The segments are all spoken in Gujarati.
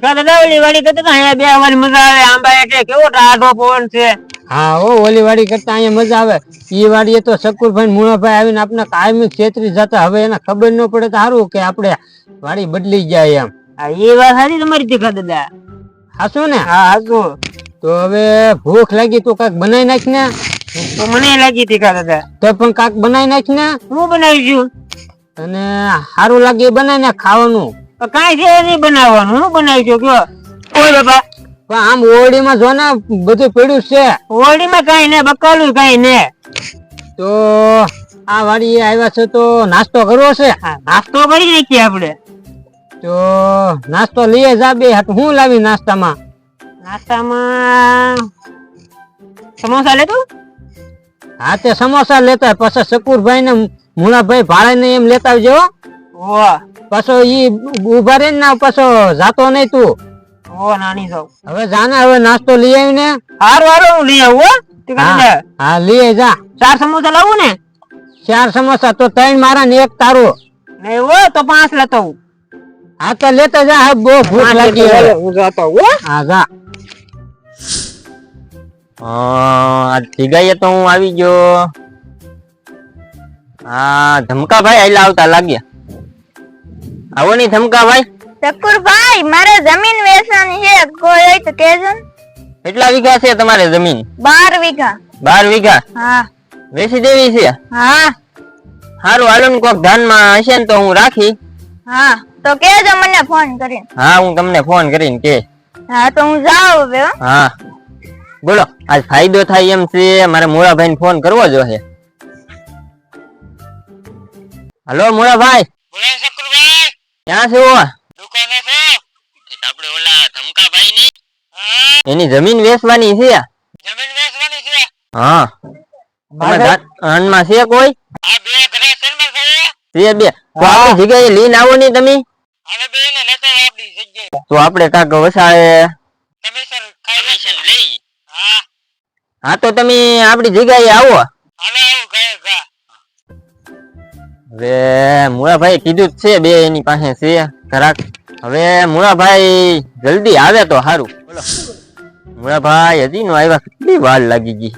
દાદા ઓલી વાડી કરતા અહીંયા બે આવવાની મજા આવે આંબા એટલે કેવો ટાઢો પવન છે. હા ઓ ઓલી વાડી કરતા અહીંયા મજા આવે. ઈ વાડીએ તો શકુરભાઈ મુણાભાઈ આવીને આપણે કાયમી છેતરી જતા. હવે એને ખબર ન પડે તો સારું કે આપણે વાડી બદલી જાય એમ. હા એ વાત સારી તમારી તીખા દાદા હાશું ને? હા હાચું. તો હવે ભૂખ લાગી તો કાંઈક બનાવી નાખ ને? તો મને લાગી તીખા દાદા તો પણ કાંઈક બનાવી નાખ ને? હું બનાવીશું? અને સારું લાગે બનાવી નાખ ખાવાનું. કાંઈ છે નહીં બનાવવાનું. હું બનાવીશું કયો કોઈ બાપા. પણ આમ ઓરડીમાં જો ને બધું પડ્યું છે. હોળીમાં કાંઈ ને બકાલું કાંઈ ને. તો આ વાડી આવ્યા છે તો નાસ્તો કરવો છે? નાસ્તો કરી નાખીએ આપણે. તો નાસ્તો લઈએ જા બે હાટ. હું લાવી નાસ્તામાં? નાસ્તામાં સમોસા લેતું? હા તે સમોસા લેતા પછી શકુરભાઈ ને મુળાભાઈ ભાડે ને એમ લેતા આવજો હો. ઓ પાછો ઈ ઊભા રહે ને પાછો જાતો નહીં તું. ઓ નાની સૌ હવે જાને હવે નાસ્તો લઈ આવીને. હારું હારું હું લઈ આવું હો. શીખા હા દાદા હા લઈ આય જા. ચાર સમોસા લાવું ને? ચાર સમોસા તો ત્રણ મારા ને એક તારું. નહીં હો તો પાંચ લેતો હું. હા તો લેતા જા હવે બહુ ભૂખ પાંચ લાગી લેતો હવે. હું જાતો હું હો. હા જા. આજ ભીગાઈએ તો હું આવી ગયો. હા ધમકાભાઈ આયલા આવતા લાગ્યા. આવો ની ધમકાભાઈ ભાઈ મારે જમીન વેચવાની છે. કોઈ હોય તો કહેજો ને. કેટલા વીઘા છે તમારે જમીન? બાર વીઘા. બાર વીઘા? હા. વેચી દેવી છે? હા. સારું હાલો ને કોક ધાનમાં હશે ને તો હું રાખી. હા. તો કેજો મને ફોન કરીને. હા હું તમને ફોન કરીને કે. હા તો હું જાઉં હવે હા. બોલો આજ ફાયદો થાય એમ છે. મારે મોળાભાઈ ફોન કરવો જોઈએ હલો મોરાભાઈ. બોલે શકુરભાઈ ક્યાં છો દુકાને છે. આપણે ઓલા ધમકાભાઈ ની એની જમીન વેચવાની છે? જમીન વેચવાની છે. હા. ધનમાં છે કોઈ? આ બે ઘરે શેરમાં છે છે બે તો આપણી જગ્યાએ લઈને આવો ને તમે? હવે બે ને લેતા આપણી જગ્યાએ. તો આપણે કાક વસાડે કમિશન કમિશન લઈ? હા. હા તો તમે આપણી જગ્યાએ આવું. હવે મુળાભાઈ કીધું છે બે એની પાસે છે ઘરાક. હવે મુળાભાઈ જલ્દી આવે તો સારું બોલો. મુળાભાઈ હજી નો આવ્યા કેટલી વાર લાગી ગઈ.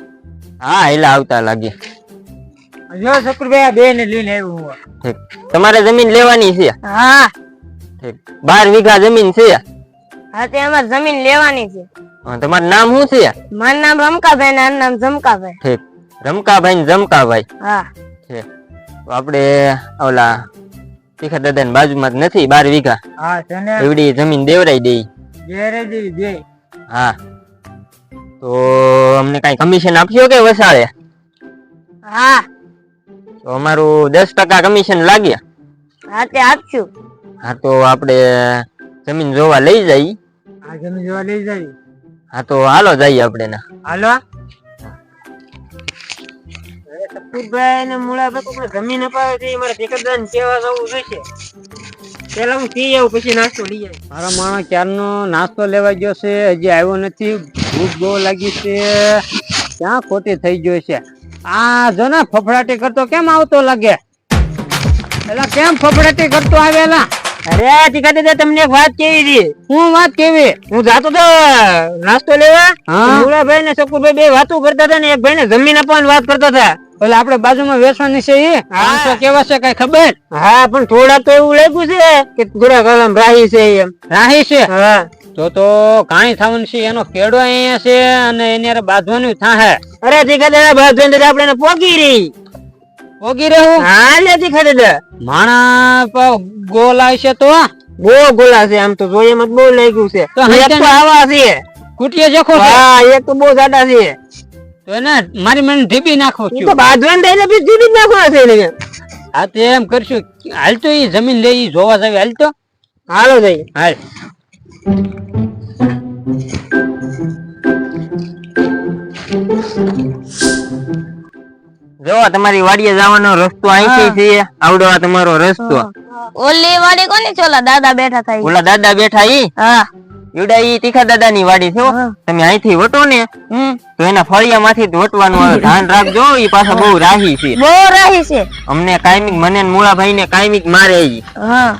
હા એલા આવતા લાગે. જો શકુરભાઈ બે ને લઈને આવ્યું હું ઠીક. તમારે જમીન લેવાની છે? હા. ઠીક. બાર વીઘા જમીન છે? હા તે અમારે જમીન લેવાની છે. તમારું નામ શું છે? મારું નામ રમકાભાઈ ને આનું નામ જમકાભાઈ. ઠીક. રમકાભાઈ ને જમકાભાઈ. હા. આપણે ઓલા તીખા દાદા બાજુમાં જ નથી બાર વીઘા. હા છે ને એવડી જમીન દેવરાઈ ઘેરે જેવી બે હા. તો અમને કઈ કમિશન આપ્યો કે વસાડે હા. તો અમારું દસ ટકા કમિશન લાગે. હા તે આપશું હા તો આપણે જમીન જોવા લઈ જઈ. આ જમીન જોવા લઈ જઈ. હા તો હાલો જઈએ આપણે ના. હાલો. શકુરભાઈ ને મુળાભાઈ કોકને જમીન અપાવે છે એ મારે ઠેકેદાર ને કેવા જવું જોઈશે પેલા હું પી આવું પછી નાસ્તો લઈ જાય મારા માણસ ક્યારનો નાસ્તો લેવા ગયો છે હજી આવ્યો નથી. ભૂખ બહુ લાગી છે. ક્યાં ખોટી થઈ ગયો છે? આ જો ને ફફડાટી કરતો કેમ આવતો લાગે? એલા કેમ ફફડાટી કરતો આવેલા? અરે ટીકા દાદા તમને એક વાત કેવી હતી હું વાત કેવી? હું જાતો તો નાસ્તો લેવા? હા. મુળાભાઈ ને શકુરભાઈ બે વાતો કરતા હતા ને એક ભાઈ ને જમીન આપવાની વાત કરતા હતા. એટલે આપણે બાજુમાં વેચવાની છે એ. કેવા છે કઈ ખબર? હા પણ થોડા તો એવું લાગ્યું છે કે થોડા કલમ રાહી છે એમ. રાહી છે? હા. તો તો કાંઈ થવાનું છે એનો કેડો અહીંયા છે અને એની અરે બાંધવાનું થાહે. અરે દાદા બાદ આપણે પોગી રહી. પોગી રહ્યું હા લે દાદા માણા ગોલાય છે તો બહુ ગોલા છે આમ તો જોઈએ મત બહુ લાગ્યું છે. તો આવા છે. કુટીએ જખો હા એક તો બહુ જાડા છે. તો એને મારી મને ઢીબી નાખો છું તો પછી જીવી જ નાખવાના છે હા તે એમ કરશું. હાલ તો એ જમીન લે જોવા જાવ. હાલ તો. હાલો જઈ. હાલ. જો તમારી વાડીએ જવાનો રસ્તો અહીંથી છે. આવડો આ તમારો રસ્તો. ઓલી વાડી કોની ચોલા દાદા બેઠા થાય. ઓલા દાદા બેઠા ઈ? હા. એવડા ઈ તીખા દાદા ની વાડી છે તમે અહીંથી વટો ને તો એના ફળિયા માંથી વટવાનું આવે. ધ્યાન રાખજો ઈ પાછા બહુ રાહી છે. બહુ રાહી છે. અમને કાયમિક મને ને મુળાભાઈ ને કાયમિક મારે ઈ. હા.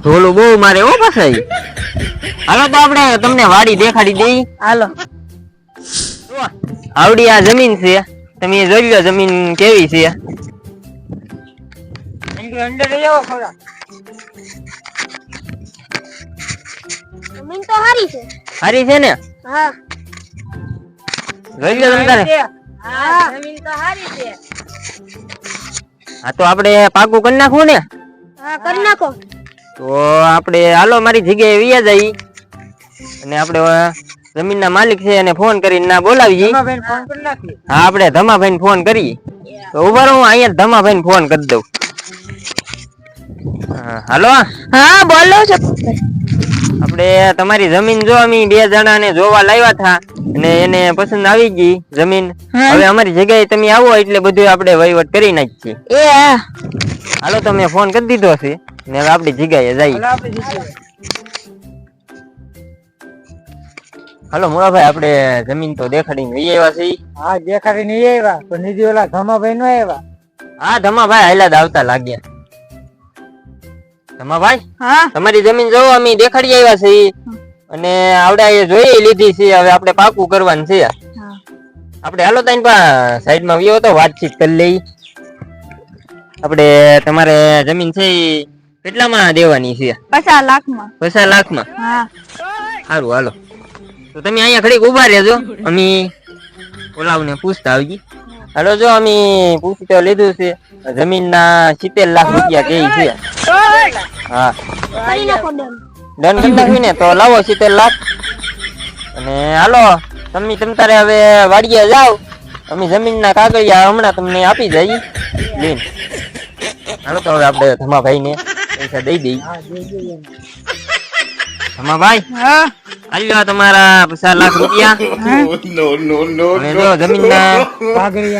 ઢોલું બહુ મારે હો પાછા ઈ. હાલો તો આપણે તમને વાડી દેખાડી દઈ. હાલો. આવડી આ જમીન છે. તમે જોઈ લો જમીન કેવી છે. અંદર અંદર થોડા જમીન તો હારી છે. હારી છે ને? હા. જોઈ લો. તમે હા. જમીન તો હારી છે. હા તો આપણે પાકું કરી નાખવું ને? હા કરી નાખો. તો આપણે હાલો મારી જગ્યાએ વિયા જઈ અને આપણે જમીનના માલિક છે એને ફોન કરીને ના બોલાવી હા ફોન કરી નાખીએ. હા આપણે ધમાભાઈને ફોન કરીએ. તો ઊભા રહો હું અહીંયા ધમાભાઈને ફોન કરી દઉં. હાલો. હા બોલો છો. આપણે તમારી જમીન જો અમે બે જણા ને જોવા લાવ્યા હતા અને એને પસંદ આવી ગઈ જમીન. હવે અમારી જગ્યાએ તમે આવો એટલે બધું આપણે વહીવટ કરી નાખીએ. એ હા. હાલો તમે ફોન કરી દીધો છે ને હવે આપણી જગ્યાએ જઈએ. હાલો મોરાભાઈ આપણે જમીન તો દેખાડીને લઈ આવ્યા છીએ. હા દેખાડીને લઈ આવ્યા પણ નિધિ ઓલા ધમાભાઈ નો આવ્યા. હા ધમાભાઈ હાલા આવતા લાગ્યા. ધમાભાઈ હા. તમારી જમીન જોવો અમે દેખાડી આવ્યા છીએ. અને આવડે એ જોઈ લીધી છે. હવે આપણે પાકું કરવાનું છે આપણે હાલો તાઈ પા સાઈડમાં વ્યવ તો વાતચીત કરી લઈ. આપણે તમારે જમીન છે કેટલામાં દેવાની છે પચાસ લાખમાં. પચાસ લાખમાં? હા. સારું હાલો. તો તમે અહીંયા ઘડીક ઊભા રહેજો. અમે ઓલાવને પૂછતા આવી હાલો, જો અમે પૂછી તો લીધું છે જમીન ના સિત્તેર લાખ રૂપિયા કે છે. ડન કરી નાખ્યું ને, તો લાવો સિત્તેર લાખ. અને હાલો, તમે તમ તારે હવે વાડીએ જાઓ. અમે જમીનના કાગળિયા હમણાં તમને આપી જઈએ લઈને હાલો, તો હવે આપણે ધમાભાઈ ને પૈસા દઈ દઈ ધમાભાઈ? હા. આલ્યો તમારા પચાસ લાખ રૂપિયા?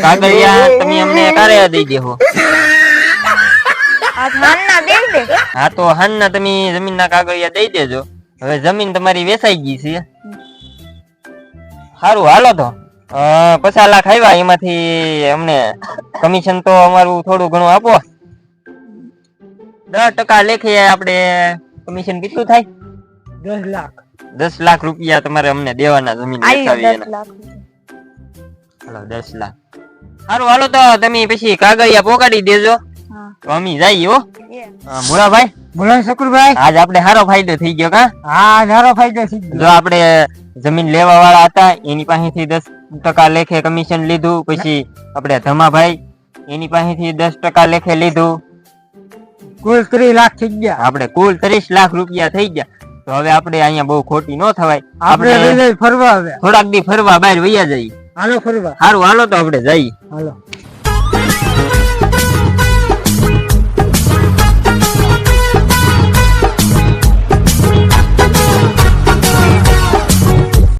કાગળિયા તમે અમને કારે દઈ દેહો. આ ધાનના દે દે. હા તો હાનના તમે જમીનના કાગળિયા દઈ દેજો. હવે જમીન તમારી વેચાઈ ગઈ છે. સારું હાલો તો. પચાસ લાખ આવ્યા એમાંથી અમને કમિશન તો અમારું થોડું ઘણું આપો. દસ ટકા લેખે આપણે કમિશન કેટલું થાય? દસ લાખ. દસ લાખ રૂપિયા તમારે અમને દેવાના જમીન વેચાવી દસ એના. લાખ હાલો દસ લાખ. સારું હાલો તો તમે પછી કાગળિયા પોકાડી દેજો. તો અમે જઈએ હો. મુરાભાઈ? બોલો શકુરભાઈ? આજ આપણે સારો ફાયદો થઈ ગયો કા? હા સારો ફાયદો થઈ ગયો. જો આપણે જમીન લેવા વાળા હતા એની પાસેથી દસ ટકા લેખે કમિશન લીધું પછી આપણે ધમાભાઈ એની પાસેથી દસ ટકા લેખે લીધું. કુલ ત્રીસ લાખ થઈ ગયા. આપણે કુલ ત્રીસ લાખ રૂપિયા થઈ ગયા. તો હવે આપણે અહીંયા બહુ ખોટી ન થવાય. આપણે ફરવા થોડાક દી ફરવા બહાર વૈયા જઈએ. હાલો ફરવા. સારું હાલો તો આપણે જઈએ. હાલો.